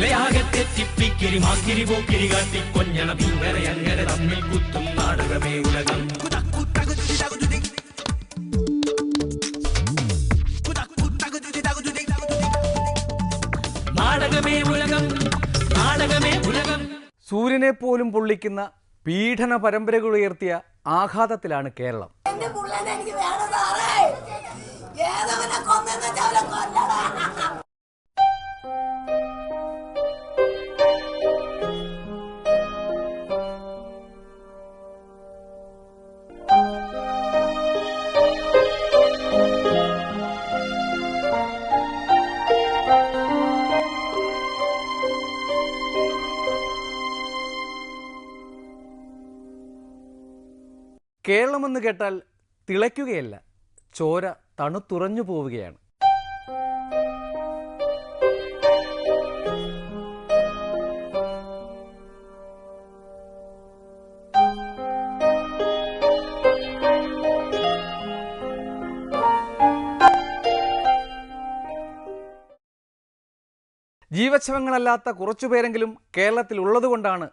നിലയാകെ തെറ്റിപ്പിക്കിരി മാക്കിരി പോക്കിരി കാട്ടി കൊഞ്ഞണം ഇങ്ങനെ അങ്ങനെ തമ്മിൽ കുത്തും നാടകമേ ഉലകം. നാടകമേ ഉലകം നാടകമേ ഉലകം. സൂര്യനെ പോലും പൊള്ളിക്കുന്ന പീഡന പരമ്പരകൾ ഉയർത്തിയ ആഘാതത്തിലാണ് കേരളം. എന്റെ പുള്ളനെ എനിക്ക് വേണം സാറേ. ഏതവനെ കൊന്നെന്ന് വെച്ചാ അവനെ കൊല്ലടാ കേരളമെന്ന് കേട്ടാൽ തിളയ്ക്കുകയല്ല. ചോര തണുത്തുറഞ്ഞു പോവുകയാണ്. ജീവച്ഛവങ്ങളല്ലാത്ത കുറച്ചുപേരെങ്കിലും കേരളത്തിൽ ഉള്ളതുകൊണ്ടാണ്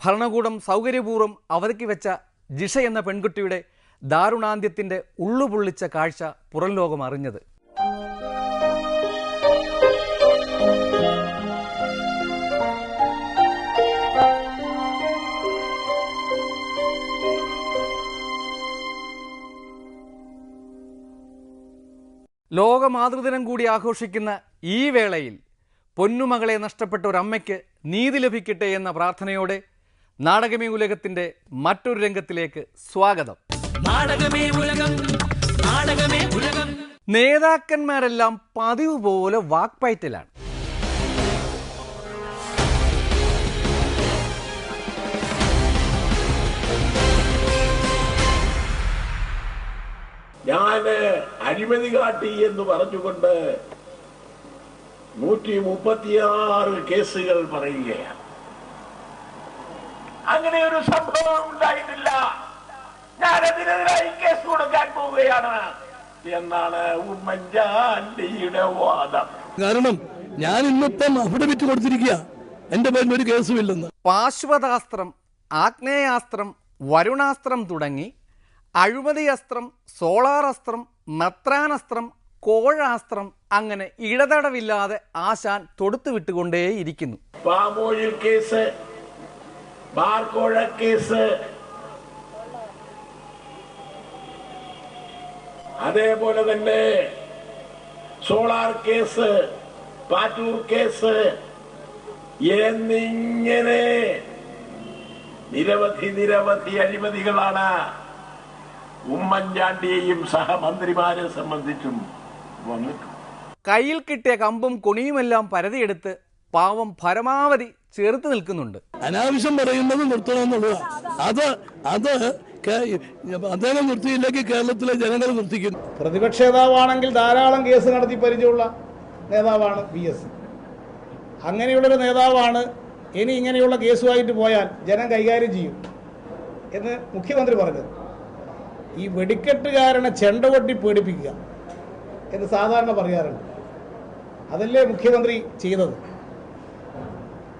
ഭരണകൂടം സൗകര്യപൂർവം അവധിക്ക് വെച്ച ജിഷ എന്ന പെൺകുട്ടിയുടെ ദാരുണാന്ത്യത്തിന്റെ ഉള്ളുപൊള്ളിച്ച കാഴ്ച പുറം ലോകം അറിഞ്ഞത്. ലോകമാതൃദിനം കൂടി ആഘോഷിക്കുന്ന ഈ വേളയിൽ പൊന്നുമകളെ നഷ്ടപ്പെട്ട ഒരമ്മയ്ക്ക് നീതി ലഭിക്കട്ടെ എന്ന പ്രാർത്ഥനയോടെ നാടകമേ ഉലകത്തിന്റെ മറ്റൊരു രംഗത്തിലേക്ക് സ്വാഗതം. നാടകമേ ഉലകം നാടകമേ ഉലകം നേതാക്കന്മാരെല്ലാം പതിവ് പോലെ വാക്പയറ്റിലാണ്. ഞാൻ അഴിമതി കാട്ടി എന്ന് പറഞ്ഞുകൊണ്ട് നൂറ്റി മുപ്പത്തിയാറ് കേസുകൾ പറയുകയാണ്. അങ്ങനെ ഒരു സംഭവം ഉണ്ടായിട്ടില്ല. ഞാൻ അതിനെതിരായി കേസ് കൊടുക്കാൻ പോവുകയാണ്. എന്നാണ് ഉമ്മൻചാണ്ടിയുടെ വാദം. കാരണം ഞാൻ ഇന്നിപ്പം അഫിഡവിറ്റ് കൊടുത്തിരിക്കുക. എന്റെ പേരിൽ ഒരു കേസുമില്ലെന്ന്. പാശ്വതാസ്ത്രം ആഗ്നേയാസ്ത്രം വരുണാസ്ത്രം തുടങ്ങി അഴിമതി അസ്ത്രം സോളാർ അസ്ത്രം നത്രാനസ്ത്രം കോഴാസ്ത്രം അങ്ങനെ ഇടതടവില്ലാതെ ആശാൻ തൊടുത്തു വിട്ടുകൊണ്ടേയിരിക്കുന്നു പാമോയിൽ കേസ് ബാർക്കോഴ കേസ്. അതേപോലെ തന്നെ സോളാർ കേസ് പാറ്റൂർ കേസ് എന്നിങ്ങനെ നിരവധി നിരവധി അഴിമതികളാണ് ഉമ്മൻചാണ്ടിയെയും സഹമന്ത്രിമാരെ സംബന്ധിച്ചും വന്നിട്ടുണ്ട് കയ്യിൽ കിട്ടിയ കമ്പും കുണിയുമെല്ലാം പരതിയെടുത്ത് പാവം പരമാവധി ചേർത്ത് നിൽക്കുന്നുണ്ട്. അനാവശ്യം പറയുന്നത് നിർത്തണമെന്നുള്ളതാണ് അത് അത് കേ- അദ്ദേഹം നിർത്തിയില്ലെങ്കിൽ കേരളത്തിലെ ജനങ്ങൾ നിർത്തിക്കുന്നു പ്രതിപക്ഷ നേതാവാണെങ്കിൽ ധാരാളം കേസ് നടത്തി പരിചയമുള്ള നേതാവാണ് പി എസ്. അങ്ങനെയുള്ളൊരു നേതാവാണ് ഇനി ഇങ്ങനെയുള്ള കേസുമായിട്ട് പോയാൽ ജനം കൈകാര്യം ചെയ്യും എന്ന് മുഖ്യമന്ത്രി പറഞ്ഞത്. ഈ വെടിക്കെട്ടുകാരനെ ചെണ്ട കൊട്ടി പേടിപ്പിക്കുക എന്ന് സാധാരണ പറയാറുണ്ട്. അതല്ലേ മുഖ്യമന്ത്രി ചെയ്തത്?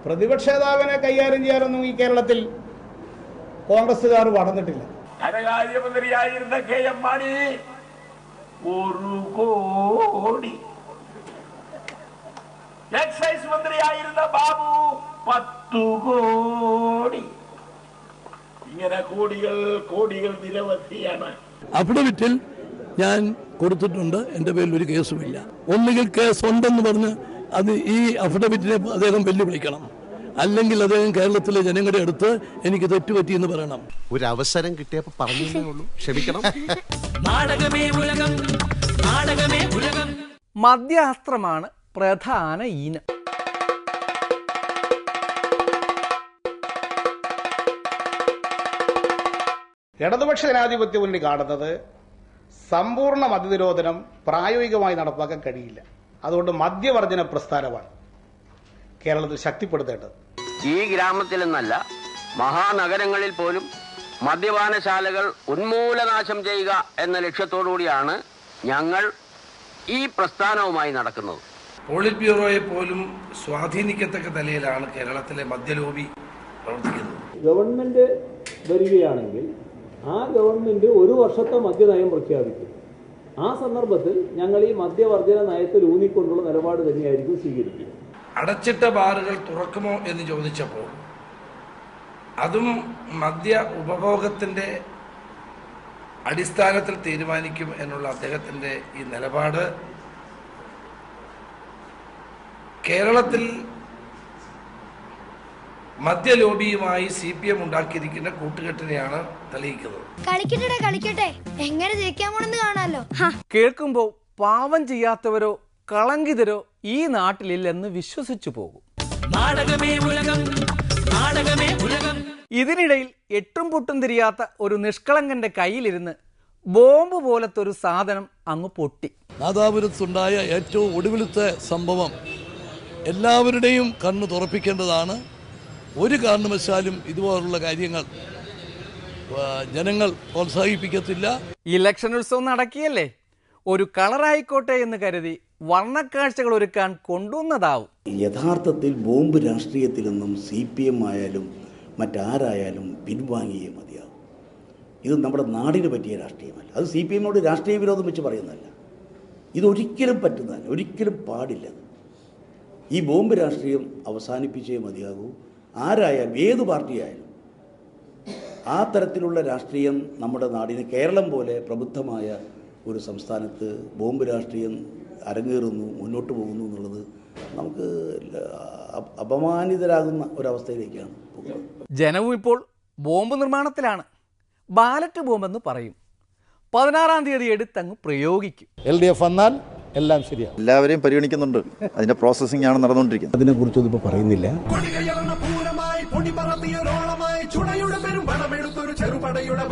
പ്രതിപക്ഷ നേതാവിനെ കൈകാര്യം ചെയ്യാനൊന്നും ഈ കേരളത്തിൽ കോൺഗ്രസ്സുകാർ വളർന്നിട്ടില്ല ധനകാര്യമന്ത്രിയായിരുന്ന കെ എം മാണി ഒരു കോടി. എക്സൈസ് മന്ത്രിയായിരുന്ന ബാബു പത്തു കോടി. ഇങ്ങനെ കോടികൾ കോടികൾ നിരവധിയാണ്. അഫിഡവിറ്റിൽ ഞാൻ കൊടുത്തിട്ടുണ്ട്. എന്റെ പേരിൽ ഒരു കേസുമില്ല. ഒന്നുകിൽ കേസ് ഉണ്ടെന്ന് പറഞ്ഞ് അത് ഈ അഫിഡവിറ്റിനെ അദ്ദേഹം വെല്ലുവിളിക്കണം. അല്ലെങ്കിൽ അദ്ദേഹം കേരളത്തിലെ ജനങ്ങളുടെ അടുത്ത് എനിക്ക് തെറ്റുപറ്റി എന്ന് പറയണം. ഒരു അവസരം കിട്ടിയപ്പോ പറഞ്ഞേ ഉള്ളൂ. ക്ഷമിക്കണം. നാടകമേ ഉലകം നാടകമേ ഉലകം. മദ്യാസ്ത്രമാണ് പ്രധാന ഈനം. ഇടതുപക്ഷ ജനാധിപത്യ മുന്നണി കാണുന്നത് സമ്പൂർണ മദ്യനിരോധനം പ്രായോഗികമായി നടപ്പാക്കാൻ കഴിയില്ല. അതുകൊണ്ട് മദ്യവർജന പ്രസ്ഥാനമാണ് കേരളത്തിൽ ശക്തിപ്പെടുത്തേണ്ടത്. ഈ ഗ്രാമത്തിലെന്നല്ല മഹാനഗരങ്ങളിൽ പോലും മദ്യപാനശാലകൾ ഉന്മൂലനാശം ചെയ്യുക എന്ന ലക്ഷ്യത്തോടുകൂടിയാണ് ഞങ്ങൾ ഈ പ്രസ്ഥാനവുമായി നടക്കുന്നത്. പോളിറ്റ് ബ്യൂറോയെ പോലും സ്വാധീനിക്കത്തക്ക നിലയിലാണ് കേരളത്തിലെ മദ്യലോബി പ്രവർത്തിക്കുന്നത്. ഗവൺമെന്റ് വരികയാണെങ്കിൽ ആ ഗവൺമെന്റ് ഒരു വർഷത്തെ മദ്യനയം പ്രഖ്യാപിക്കും. ആ സന്ദർഭത്തിൽ ഞങ്ങൾ ഈ മദ്യവർജന നയത്തിൽ ഊന്നിക്കൊണ്ടുള്ള നിലപാട് തന്നെയായിരിക്കും സ്വീകരിക്കുക. അടച്ചിട്ട ബാറുകൾ തുറക്കുമോ എന്ന് ചോദിച്ചപ്പോൾ അതും മദ്യ ഉപഭോഗത്തിന്റെ അടിസ്ഥാനത്തിൽ തീരുമാനിക്കും എന്നുള്ള അദ്ദേഹത്തിന്റെ ഈ നിലപാട്. കേരളത്തിൽ മദ്യലോബിയുമായി സി പി എം ഉണ്ടാക്കിയിരിക്കുന്ന കൂട്ടുകെട്ടിനെയാണ് തെളിയിക്കുന്നത്. കളിക്കട്ടെ കളിക്കട്ടെ. എങ്ങനെ ജയിക്കാൻ പോണെന്ന് കാണാലോ. കേൾക്കുമ്പോൾ പാവം ചെയ്യാത്തവരോ കളങ്കിതരോ ഈ നാട്ടിലില്ലെന്ന് വിശ്വസിച്ചു പോകും. നാടകമേ ഉലകം നാടകമേ ഉലകം. ഇതിനിടയിൽ എട്ടും പൊട്ടും തിരിയാത്ത ഒരു നിഷ്കളങ്കന്റെ കയ്യിലിരുന്ന് ബോംബ് പോലത്തെ ഒരു സാധനം അങ്ങ് പൊട്ടി. നാദാപുരത്തുണ്ടായ ഏറ്റവും ഒടുവിലത്തെ സംഭവം എല്ലാവരുടെയും കണ്ണ് തുറപ്പിക്കേണ്ടതാണ്. ഒരു കാരണവശാലും ഇതുപോലുള്ള കാര്യങ്ങൾ ജനങ്ങൾ പ്രോത്സാഹിപ്പിക്കത്തില്ല. ഇലക്ഷൻ ഉത്സവം നടക്കിയല്ലേ? ഒരു കളറായിക്കോട്ടെ എന്ന് കരുതി വർണക്കാഴ്ചകൾ ഒരുക്കാൻ കൊണ്ടുവന്നതാവും. യഥാർത്ഥത്തിൽ ബോംബ് രാഷ്ട്രീയത്തിൽ നിന്നും സി പി എം ആയാലും മറ്റാരായാലും പിൻവാങ്ങിയേ മതിയാവും. ഇത് നമ്മുടെ നാടിന് പറ്റിയ രാഷ്ട്രീയമല്ല. അത് സി പി എമ്മിനോട് രാഷ്ട്രീയ വിരോധം വെച്ച് പറയുന്നതല്ല. ഇതൊരിക്കലും പറ്റുന്നതല്ല. ഒരിക്കലും പാടില്ല. ഈ ബോംബ് രാഷ്ട്രീയം അവസാനിപ്പിച്ചേ മതിയാകൂ. ആരായാലും ഏത് പാർട്ടിയായാലും ആ തരത്തിലുള്ള രാഷ്ട്രീയം നമ്മുടെ നാടിന് കേരളം പോലെ പ്രബുദ്ധമായ ഒരു സംസ്ഥാനത്ത് ബോംബ് രാഷ്ട്രീയം അരങ്ങേറുന്നു മുന്നോട്ട് പോകുന്നു എന്നുള്ളത് നമുക്ക് അപ- അപമാനിതരാകുന്ന ഒരവസ്ഥയിലേക്കാണ് പോകുന്നത്. ജനവും ഇപ്പോൾ ബോംബ് നിർമ്മാണത്തിലാണ്. ബാലറ്റ് ബോംബെന്ന് പറയും. പതിനാറാം തീയതി എടുത്തങ്ങ് പ്രയോഗിക്കും. എൽ ഡി എഫ് വന്നാൽ എല്ലാം ശരിയാണ് എല്ലാവരെയും പരിഗണിക്കുന്നുണ്ട്. അതിന്റെ പ്രോസസ്സിംഗ് ആണ് നടന്നുകൊണ്ടിരിക്കുന്നത്. അതിനെ കുറിച്ചൊന്നും ഇപ്പൊ പറയുന്നില്ല ചുടയുടെ പെരും പണമെടുത്തൊരു ചെറുപടയുടെ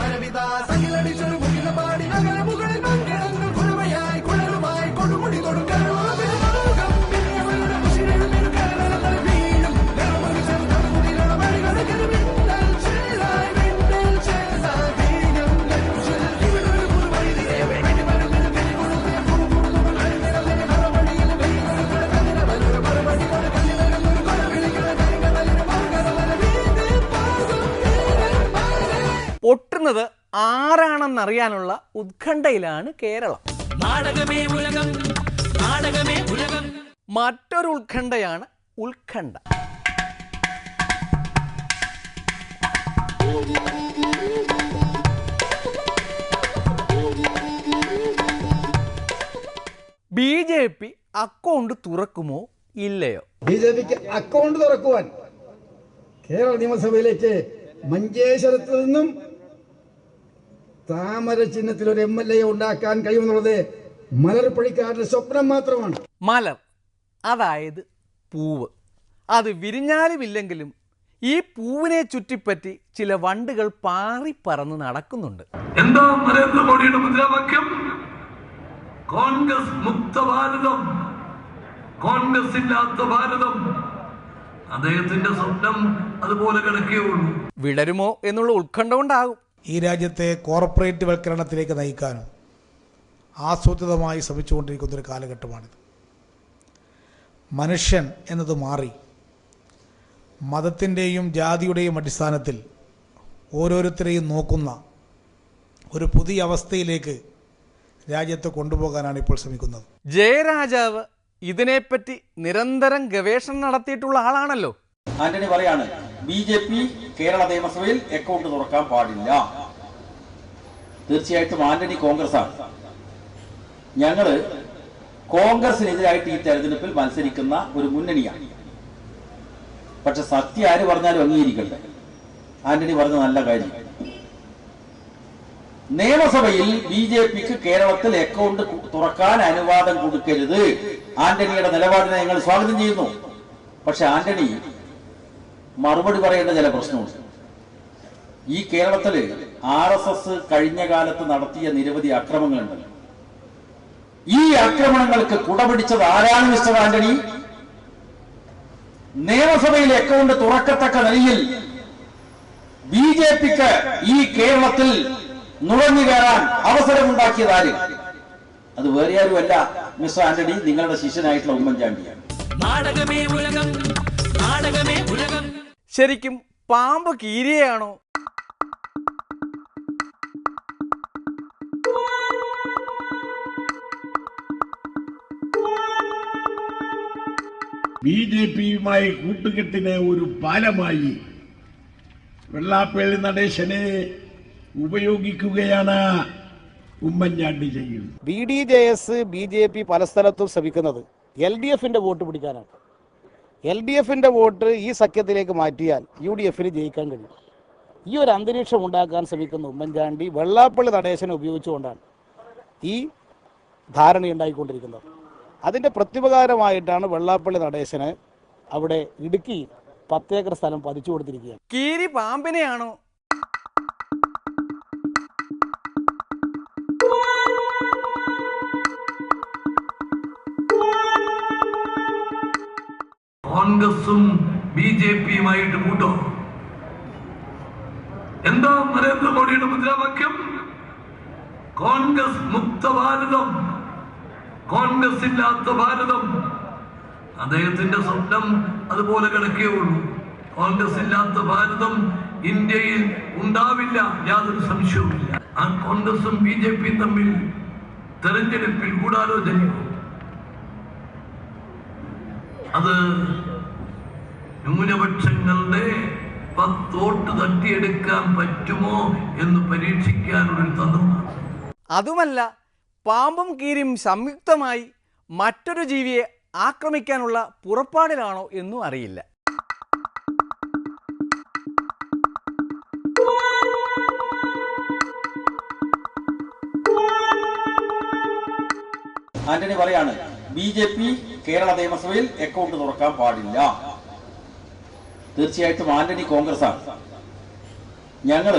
ആരാണെന്നറിയാനുള്ള ഉത്കണ്ഠയിലാണ് കേരളം. നാടകമേ ഉലകം നാടകമേ മറ്റൊരു ഉത്കണ്ഠയാണ് ഉത്കണ്ഠ. ബി ജെ പി അക്കൗണ്ട് തുറക്കുമോ ഇല്ലയോ? ബി ജെ പിക്ക് അക്കൗണ്ട് തുറക്കുവാൻ കേരള നിയമസഭയിലേക്ക് മഞ്ചേശ്വരത്ത് നിന്നും താമര ചിഹ്നത്തിൽ ഒരു എം എൽ എ ഉണ്ടാക്കാൻ കഴിയുമെന്നുള്ളത് മലർപ്പണിക്കാരുടെ സ്വപ്നം മാത്രമാണ്. മലർ അതായത് പൂവ്. അത് വിരിഞ്ഞാലും ഇല്ലെങ്കിലും ഈ പൂവിനെ ചുറ്റിപ്പറ്റി ചില വണ്ടുകൾ പാറി പറന്ന് നടക്കുന്നുണ്ട്. എന്താ നരേന്ദ്രമോദിയുടെ മുദ്രാവാക്യം? കോൺഗ്രസ് മുക്ത ഭാരതം. കോൺഗ്രസ് ഇല്ലാത്ത ഭാരതം. അദ്ദേഹത്തിന്റെ സ്വപ്നം അതുപോലെ കിടക്കേ ഉള്ളൂ വിടരുമോ എന്നുള്ള ഉത്കണ്ഠ കൊണ്ടാകും. ഈ രാജ്യത്തെ കോർപ്പറേറ്റ് വൽക്കരണത്തിലേക്ക് നയിക്കാനും ആസൂത്രിതമായി ശ്രമിച്ചുകൊണ്ടിരിക്കുന്ന ഒരു കാലഘട്ടമാണിത്. മനുഷ്യൻ എന്നത് മാറി മതത്തിന്റെയും ജാതിയുടെയും അടിസ്ഥാനത്തിൽ ഓരോരുത്തരെയും നോക്കുന്ന ഒരു പുതിയ അവസ്ഥയിലേക്ക് രാജ്യത്തെ കൊണ്ടുപോകാനാണ് ഇപ്പോൾ ശ്രമിക്കുന്നത്. ജയരാജാവ് ഇതിനെപ്പറ്റി നിരന്തരം ഗവേഷണം നടത്തിയിട്ടുള്ള ആളാണല്ലോ. ആന്റണി പറയാണ് ബി ജെ പി കേരള നിയമസഭയിൽ അക്കൗണ്ട് തുറക്കാൻ പാടില്ല. തീർച്ചയായിട്ടും ആന്റണി കോൺഗ്രസ് ആണ് ഞങ്ങൾ കോൺഗ്രസിനെതിരായിട്ട് ഈ തെരഞ്ഞെടുപ്പിൽ മത്സരിക്കുന്ന ഒരു മുന്നണിയാണ്. പക്ഷെ സത്യ ആര് പറഞ്ഞാലും അംഗീകരിക്കട്ടെ ആന്റണി പറഞ്ഞ നല്ല കാര്യം. നിയമസഭയിൽ ബി ജെ പിക്ക് കേരളത്തിൽ അക്കൗണ്ട് തുറക്കാൻ അനുവാദം കൊടുക്കരുത്. ആന്റണിയുടെ നിലപാടിനെ ഞങ്ങൾ സ്വാഗതം ചെയ്യുന്നു. പക്ഷെ ആന്റണി മറുപടി പറയേണ്ട ചില പ്രശ്നമുണ്ട്. ഈ കേരളത്തിൽ ആർ എസ് എസ് കഴിഞ്ഞ കാലത്ത് നടത്തിയ നിരവധി അക്രമങ്ങളുണ്ടല്ലോ ഈ ആക്രമണങ്ങൾക്ക് കുടപിടിച്ചത് ആരാണ് മിസ്റ്റർ ആന്റണി? നിയമസഭയിൽ അക്കൗണ്ട് തുറക്കത്തക്ക നിലയിൽ ബി ജെ പിക്ക് ഈ കേരളത്തിൽ നുഴഞ്ഞു കയറാൻ അവസരമുണ്ടാക്കിയത് ആര്? അത് വേറെ ആരുമല്ല മിസ്റ്റർ ആന്റണി നിങ്ങളുടെ ശിഷ്യനായിട്ടുള്ള ഉമ്മൻചാണ്ടിയാണ്. നാടകമേ ഉലകം നാടകമേ ഉലകം. ശരിക്കും പാമ്പ് കീരിയാണോ ബി ജെ പിയുമായി കൂട്ടുകെട്ടിന് ഒരു പാലമായി. വെള്ളാപ്പള്ളി നടേശനെ ഉപയോഗിക്കുകയാണ് ഉമ്മൻചാണ്ടി ചെയ്യുന്നത്. B D J S B J P പല സ്ഥലത്തും ശ്രമിക്കുന്നത്. എൽ ഡി എഫിന്റെ വോട്ട് പിടിക്കാനാണ്. എൽ ഡി എഫിന്റെ വോട്ട് ഈ സഖ്യത്തിലേക്ക് മാറ്റിയാൽ യു ഡി എഫിന് ജയിക്കാൻ കഴിയും. ഈ ഒരു അന്തരീക്ഷം ഉണ്ടാക്കാൻ ശ്രമിക്കുന്ന ഉമ്മൻചാണ്ടി വെള്ളാപ്പള്ളി നടേശനെ ഉപയോഗിച്ചുകൊണ്ടാണ് ഈ ധാരണ ധാരണയുണ്ടായിക്കൊണ്ടിരിക്കുന്നത് അതിന്റെ പ്രത്യുപകാരമായിട്ടാണ് വെള്ളാപ്പള്ളി നടേശന് അവിടെ ഇടുക്കി പത്തേക്കർ സ്ഥലം പതിച്ചു കൊടുത്തിരിക്കുകയാണ്. കീരി പാമ്പിനെയാണോ കോൺഗ്രസും ബി ജെ പിയുമായിട്ട് കൂട്ടോ? എന്താ നരേന്ദ്രമോദിയുടെ മുദ്രാവാക്യം? കോൺഗ്രസ് മുക്ത ഭാരതം കോൺഗ്രസ് ഇല്ലാത്ത ഭാരതം. അദ്ദേഹത്തിന്റെ സ്വപ്നം അതുപോലെ കിടക്കേ ഉള്ളൂ. കോൺഗ്രസ് ഇല്ലാത്ത ഭാരതം ഇന്ത്യയിൽ ഉണ്ടാവില്ല യാതൊരു സംശയവുമില്ല. ആ കോൺഗ്രസും ബി ജെ പിയും തമ്മിൽ തെരഞ്ഞെടുപ്പിൽ ഗൂഢാലോചനയോ അത് ന്യൂനപക്ഷങ്ങളുടെ പത്തോട്ട് തട്ടിയെടുക്കാൻ പറ്റുമോ എന്ന് പരീക്ഷിക്കാനുള്ളൊരു തന്ത്രമാണ്. അതുമല്ല പാമ്പും കീരിയും സംയുക്തമായി മറ്റൊരു ജീവിയെ ആക്രമിക്കാനുള്ള പുറപ്പാടിലാണോ എന്നും അറിയില്ല. ആന്റണി പറയാണ് ബി ജെ പി കേരള നിയമസഭയിൽ അക്കൗണ്ട് തുറക്കാൻ പാടില്ല. തീർച്ചയായിട്ടും ആന്റണി കോൺഗ്രസ് ആണ് ഞങ്ങൾ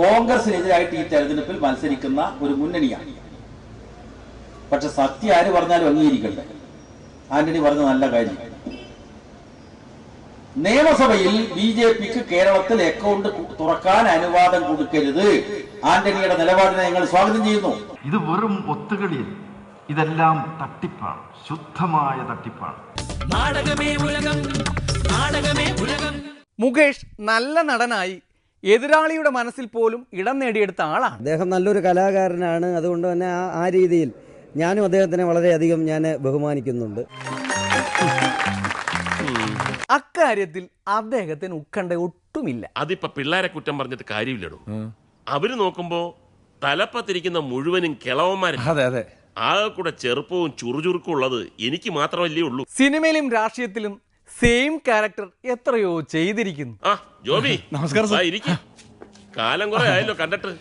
കോൺഗ്രസിനെതിരായിട്ട് ഈ തെരഞ്ഞെടുപ്പിൽ മത്സരിക്കുന്ന ഒരു മുന്നണിയാണ്. പക്ഷെ സത്യം ആര് പറഞ്ഞാലും അംഗീകരിക്കട്ടെ ആന്റണി പറഞ്ഞ നല്ല കാര്യം. നിയമസഭയിൽ ബി ജെ പിക്ക് കേരളത്തിൽ അക്കൗണ്ട് തുറക്കാൻ അനുവാദം കൊടുക്കരുത്. ആന്റണിയുടെ നിലപാടിനെ ഞങ്ങൾ സ്വാഗതം ചെയ്യുന്നു. ഇത് വെറും ഒത്തുകളിയിൽ ഇതെല്ലാം തട്ടിപ്പാണ്. ശുദ്ധമായ തട്ടിപ്പാണ്. നാടകമേ ഉലകം നാടകമേ ഉലകം. മുകേഷ് നല്ല നടനായി എതിരാളിയുടെ മനസ്സിൽ പോലും ഇടം നേടിയെടുത്ത ആളാണ്. അദ്ദേഹം നല്ലൊരു കലാകാരനാണ്. അതുകൊണ്ട് തന്നെ ആ ആ രീതിയിൽ ഞാനും അദ്ദേഹത്തിനെ വളരെയധികം ഞാൻ ബഹുമാനിക്കുന്നുണ്ട്. അക്കാര്യത്തിൽ അദ്ദേഹത്തിന് ഉത്കണ്ഠ ഒട്ടുമില്ല. അതിപ്പോ പിള്ളേരെ കുറ്റം പറഞ്ഞിട്ട് കാര്യമില്ലടോ. അവർ നോക്കുമ്പോ തലപ്പത്തിരിക്കുന്ന മുഴുവനും കിളവന്മാരും. അതെ അതെ. ആകെ കൂടെ ചെറുപ്പവും ചുറുചുറുക്കും ഉള്ളത് എനിക്ക് മാത്രമല്ലേ ഉള്ളൂ. സിനിമയിലും രാഷ്ട്രീയത്തിലും സെയിം ക്യാരക്ടർ എത്രയോ ചെയ്തിരിക്കുന്നു. ആ ജോബി. നമസ്കാരം, സർ. കാലം കുറെ ആയല്ലോ കണ്ടിട്ട്.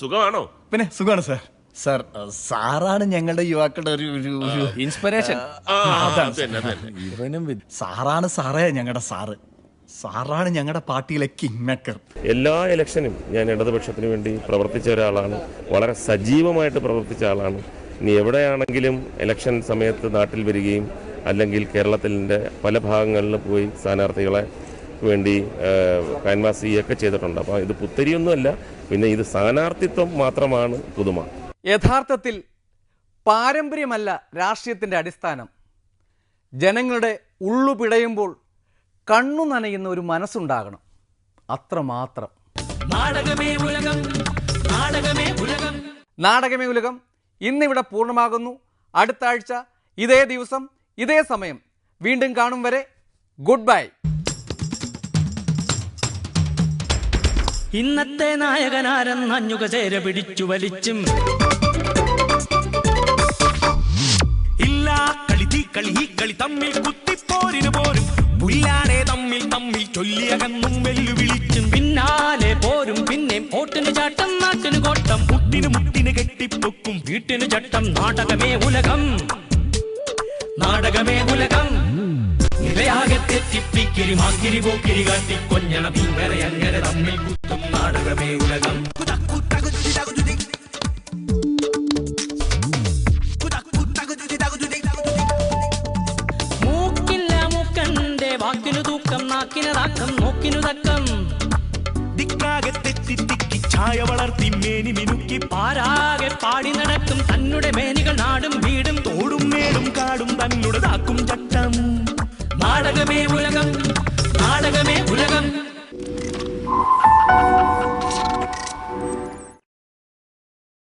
സുഖമാണോ? പിന്നെ സുഖമാണ് സാർ. സാർ സാറാണ് ഞങ്ങളുടെ യുവാക്കളുടെ ഒരു ഒരു ഒരു ഇൻസ്പിറേഷൻ ആ, തന്നെ, തന്നെ. ഇവനും വി- സാറാണ് സാറേ ഞങ്ങളുടെ സാറ്. സാറാണ് ഞങ്ങളുടെ പാർട്ടിയിലെ കിങ് മേക്കർ എല്ലാ ഇലക്ഷനും ഞാൻ ഇടതുപക്ഷത്തിന് വേണ്ടി പ്രവർത്തിച്ച ഒരാളാണ്. വളരെ സജീവമായിട്ട് പ്രവർത്തിച്ച ആളാണ്. ഇനി എവിടെയാണെങ്കിലും ഇലക്ഷൻ സമയത്ത് നാട്ടിൽ വരികയും അല്ലെങ്കിൽ കേരളത്തിന്റെ പല ഭാഗങ്ങളിൽ പോയി സ്ഥാനാർത്ഥികളെ വേണ്ടി കാൻവാസ് ചെയ്യുകയൊക്കെ ചെയ്തിട്ടുണ്ട്. അപ്പോൾ ഇത് പുത്തരിയൊന്നുമല്ല. പിന്നെ ഇത് സ്ഥാനാർത്ഥിത്വം മാത്രമാണ് പുതുമ. യഥാർത്ഥത്തിൽ പാരമ്പര്യമല്ല രാഷ്ട്രീയത്തിന്റെ അടിസ്ഥാനം. ജനങ്ങളുടെ ഉള്ളു പിടയുമ്പോൾ കണ്ണു നനയുന്ന ഒരു മനസ്സുണ്ടാകണം. അത്രമാത്രം. നാടകമേ ഉലകം നാടകമേ ഉലകം. നാടകമേ ഉലകം. ഇന്നിവിടെ പൂർണമാകുന്നു. അടുത്ത ആഴ്ച ഇതേ ദിവസം ഇതേ സമയം. വീണ്ടും കാണും വരെ. ഗുഡ് ബൈ ഇന്നത്തെ നായകനാരെന്നഞ്ഞുക ചേര പിടിച്ചു വലിച്ചും. ഇല്ല കളി തീ കളി ഈ കളി തമ്മിൽ കുത്തിപ്പോരിന് പോരും. പുല്ലാടെ തമ്മിൽ തമ്മിൽ ചൊല്ലിയകന്നും വെല്ലുവിളിച്ചും. പിന്നാലെ പോരും പിന്നെ ഓട്ടിന് ചാട്ടം നാട്ടിന് കോട്ടം മുട്ടിന് മുട്ടിന് കെട്ടിപ്പൊക്കും ചട്ടം നാടകമേ ഉലകം. നാടകമേ ഉലകം. നിലയ കഥയാകെ തെറ്റിപ്പിക്കിരി മാക്കിരി പോക്കിരി കാട്ടി കൊഞ്ഞണ പിങ്ങനെ അങ്ങനെ തമ്മിൽ കുത്തും നാടകമേ ഉലകം. മൂക്കന്റെ വാക്കിനു തൂക്കം വളർത്തി മേനി മിനുക്കി പാരാകെ പാടി നടക്കും. തന്നുടെ മേനികൾ നാടും വീടും തോടും മേടും കാടും തന്നുടെ